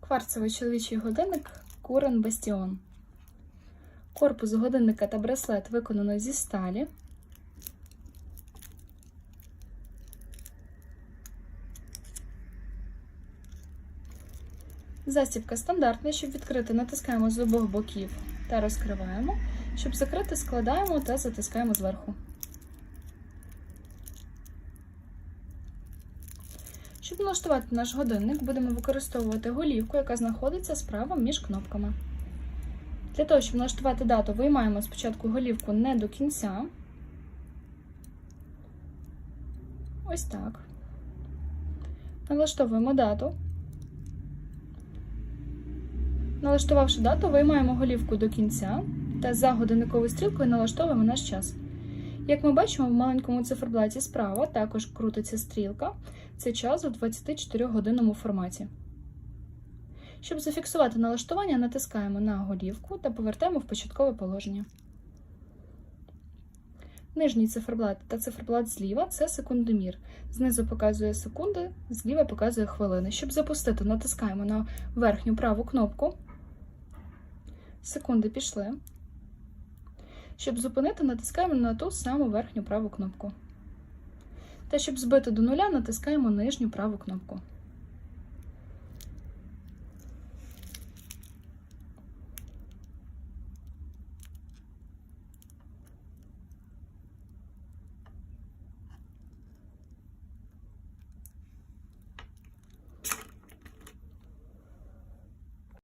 Кварцевий чоловічий годинник Курен Бастіон. Корпус годинника та браслет виконано зі сталі. Застібка стандартна. Щоб відкрити, натискаємо з обох боків та розкриваємо. Щоб закрити, складаємо та затискаємо зверху. Щоб налаштувати наш годинник, будемо використовувати голівку, яка знаходиться справа між кнопками. Для того, щоб налаштувати дату, виймаємо спочатку голівку не до кінця. Ось так. Налаштовуємо дату. Налаштувавши дату, виймаємо голівку до кінця та за годинниковою стрілкою налаштовуємо наш час. Як ми бачимо, в маленькому циферблаті справа також крутиться стрілка. Це час у 24-годинному форматі. Щоб зафіксувати налаштування, натискаємо на голівку та повертаємо в початкове положення. Нижній циферблат та циферблат зліва це секундомір. Знизу показує секунди, зліва показує хвилини. Щоб запустити, натискаємо на верхню праву кнопку. Секунди пішли. Щоб зупинити, натискаємо на ту саму верхню праву кнопку. Та щоб збити до нуля, натискаємо нижню праву кнопку.